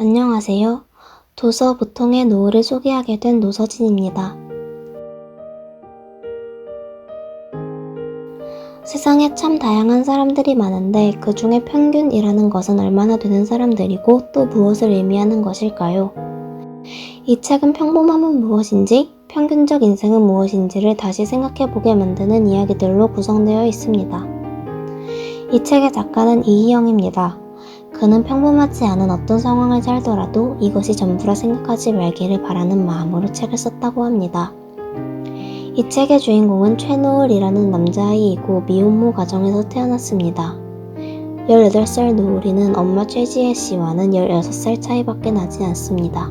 안녕하세요. 도서 보통의 노을을 소개하게 된 노서진입니다. 세상에 참 다양한 사람들이 많은데 그 중에 평균이라는 것은 얼마나 되는 사람들이고 또 무엇을 의미하는 것일까요? 이 책은 평범함은 무엇인지, 평균적 인생은 무엇인지를 다시 생각해 보게 만드는 이야기들로 구성되어 있습니다. 이 책의 작가는 이희영입니다. 그는 평범하지 않은 어떤 상황을 살더라도 이것이 전부라 생각하지 말기를 바라는 마음으로 책을 썼다고 합니다. 이 책의 주인공은 최노을이라는 남자아이이고 미혼모 가정에서 태어났습니다. 18살 노을이는 엄마 최지혜 씨와는 16살 차이밖에 나지 않습니다.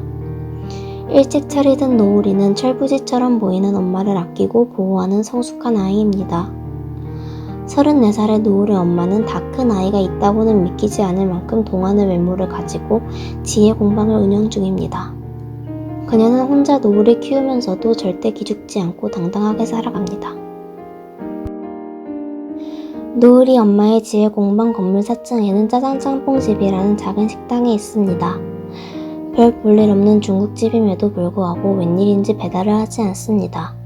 일찍 차리던 노을이는 철부지처럼 보이는 엄마를 아끼고 보호하는 성숙한 아이입니다. 34살의 노을의 엄마는 다 큰 아이가 있다고는 믿기지 않을 만큼 동안의 외모를 가지고 지혜 공방을 운영 중입니다. 그녀는 혼자 노을을 키우면서도 절대 기죽지 않고 당당하게 살아갑니다. 노을이 엄마의 지혜 공방 건물 4층에는 짜장 짬뽕집이라는 작은 식당이 있습니다. 별 볼일 없는 중국집임에도 불구하고 웬일인지 배달을 하지 않습니다.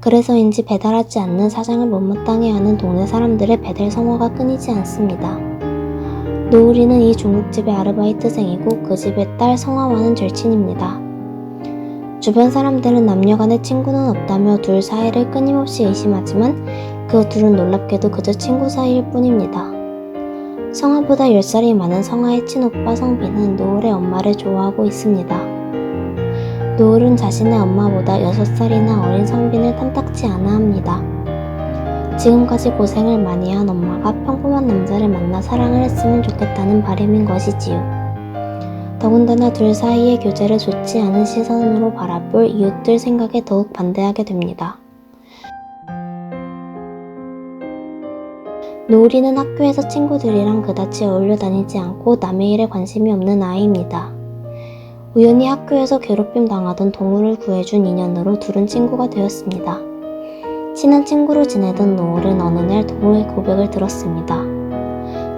그래서인지 배달하지 않는 사장을 못마땅해 하는 동네 사람들의 배달 성화가 끊이지 않습니다. 노을이는 이 중국집의 아르바이트생이고 그 집의 딸 성화와는 절친입니다. 주변 사람들은 남녀 간의 친구는 없다며 둘 사이를 끊임없이 의심하지만 그 둘은 놀랍게도 그저 친구 사이일 뿐입니다. 성화보다 10살이 많은 성화의 친오빠 성빈은 노을의 엄마를 좋아하고 있습니다. 노을은 자신의 엄마보다 6살이나 어린 성빈을 탐탁치 않아 합니다. 지금까지 고생을 많이 한 엄마가 평범한 남자를 만나 사랑을 했으면 좋겠다는 바람인 것이지요. 더군다나 둘 사이의 교제를 좋지 않은 시선으로 바라볼 이웃들 생각에 더욱 반대하게 됩니다. 노을이는 학교에서 친구들이랑 그다지 어울려 다니지 않고 남의 일에 관심이 없는 아이입니다. 우연히 학교에서 괴롭힘 당하던 동우를 구해준 인연으로 둘은 친구가 되었습니다. 친한 친구로 지내던 노을은 어느 날 동우의 고백을 들었습니다.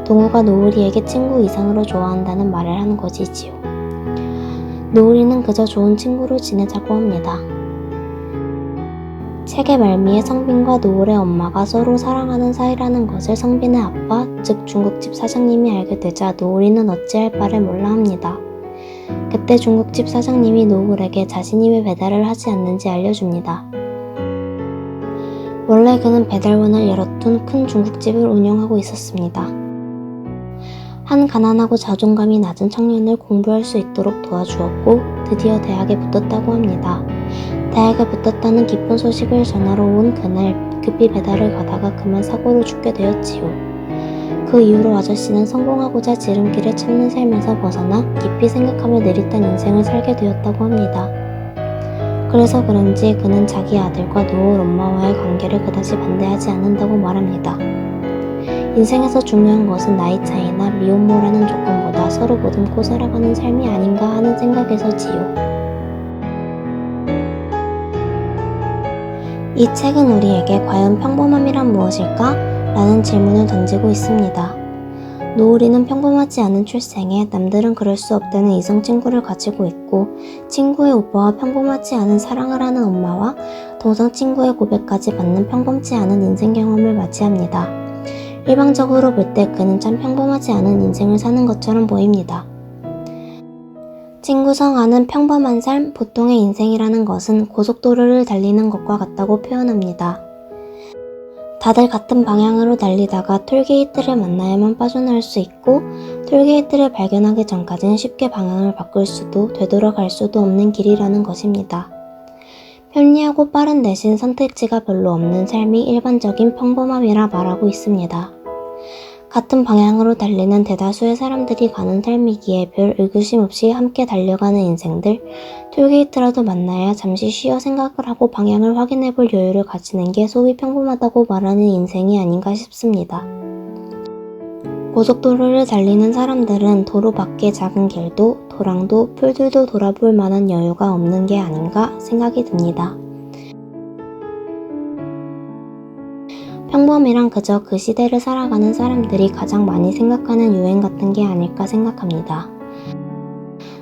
동우가 노을이에게 친구 이상으로 좋아한다는 말을 한 것이지요. 노을이는 그저 좋은 친구로 지내자고 합니다. 책의 말미에 성빈과 노을의 엄마가 서로 사랑하는 사이라는 것을 성빈의 아빠, 즉 중국집 사장님이 알게 되자 노을이는 어찌할 바를 몰라 합니다. 그때 중국집 사장님이 노을에게 자신이 왜 배달을 하지 않는지 알려줍니다. 원래 그는 배달원을 열어둔 큰 중국집을 운영하고 있었습니다. 한 가난하고 자존감이 낮은 청년을 공부할 수 있도록 도와주었고 드디어 대학에 붙었다고 합니다. 대학에 붙었다는 기쁜 소식을 전하러 온 그날 급히 배달을 가다가 그만 사고로 죽게 되었지요. 그 이후로 아저씨는 성공하고자 지름길을 찾는 삶에서 벗어나 깊이 생각하며 내릿한 인생을 살게 되었다고 합니다. 그래서 그런지 그는 자기 아들과 노을 엄마와의 관계를 그다지 반대하지 않는다고 말합니다. 인생에서 중요한 것은 나이 차이나 미혼모라는 조건보다 서로 보듬고 살아가는 삶이 아닌가 하는 생각에서지요. 이 책은 우리에게 과연 평범함이란 무엇일까? 라는 질문을 던지고 있습니다. 노을이는 평범하지 않은 출생에 남들은 그럴 수 없다는 이성 친구를 가지고 있고 친구의 오빠와 평범하지 않은 사랑을 하는 엄마와 동성 친구의 고백까지 받는 평범치 않은 인생 경험을 맞이합니다. 일방적으로 볼 때 그는 참 평범하지 않은 인생을 사는 것처럼 보입니다. 친구성하는 평범한 삶, 보통의 인생이라는 것은 고속도로를 달리는 것과 같다고 표현합니다. 다들 같은 방향으로 달리다가 톨게이트를 만나야만 빠져나올 수 있고 톨게이트를 발견하기 전까지는 쉽게 방향을 바꿀 수도 되돌아갈 수도 없는 길이라는 것입니다. 편리하고 빠른 대신 선택지가 별로 없는 삶이 일반적인 평범함이라 말하고 있습니다. 같은 방향으로 달리는 대다수의 사람들이 가는 삶이기에 별 의구심 없이 함께 달려가는 인생들, 톨게이트라도 만나야 잠시 쉬어 생각을 하고 방향을 확인해 볼 여유를 가지는 게 소위 평범하다고 말하는 인생이 아닌가 싶습니다. 고속도로를 달리는 사람들은 도로 밖의 작은 길도, 도랑도, 풀들도 돌아볼 만한 여유가 없는 게 아닌가 생각이 듭니다. 평범이란 그저 그 시대를 살아가는 사람들이 가장 많이 생각하는 유행 같은 게 아닐까 생각합니다.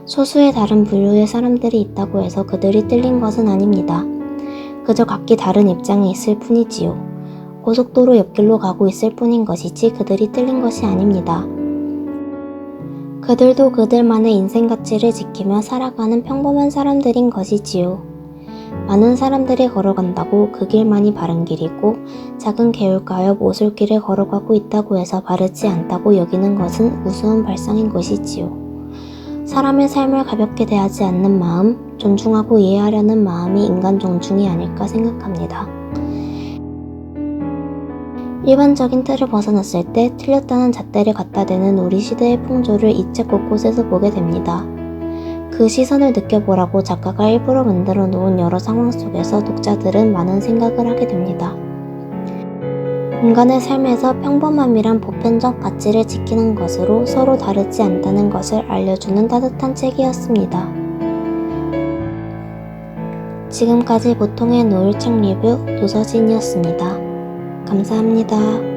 소수의 다른 분류의 사람들이 있다고 해서 그들이 틀린 것은 아닙니다. 그저 각기 다른 입장에 있을 뿐이지요. 고속도로 옆길로 가고 있을 뿐인 것이지 그들이 틀린 것이 아닙니다. 그들도 그들만의 인생 가치를 지키며 살아가는 평범한 사람들인 것이지요. 많은 사람들이 걸어간다고 그 길만이 바른 길이고 작은 개울가 옆 오솔길을 걸어가고 있다고 해서 바르지 않다고 여기는 것은 우스운 발상인 것이지요. 사람의 삶을 가볍게 대하지 않는 마음, 존중하고 이해하려는 마음이 인간 존중이 아닐까 생각합니다. 일반적인 틀을 벗어났을 때 틀렸다는 잣대를 갖다 대는 우리 시대의 풍조를 이 책 곳곳에서 보게 됩니다. 그 시선을 느껴보라고 작가가 일부러 만들어 놓은 여러 상황 속에서 독자들은 많은 생각을 하게 됩니다. 인간의 삶에서 평범함이란 보편적 가치를 지키는 것으로 서로 다르지 않다는 것을 알려주는 따뜻한 책이었습니다. 지금까지 보통의 노을책 리뷰 노서진이었습니다. 감사합니다.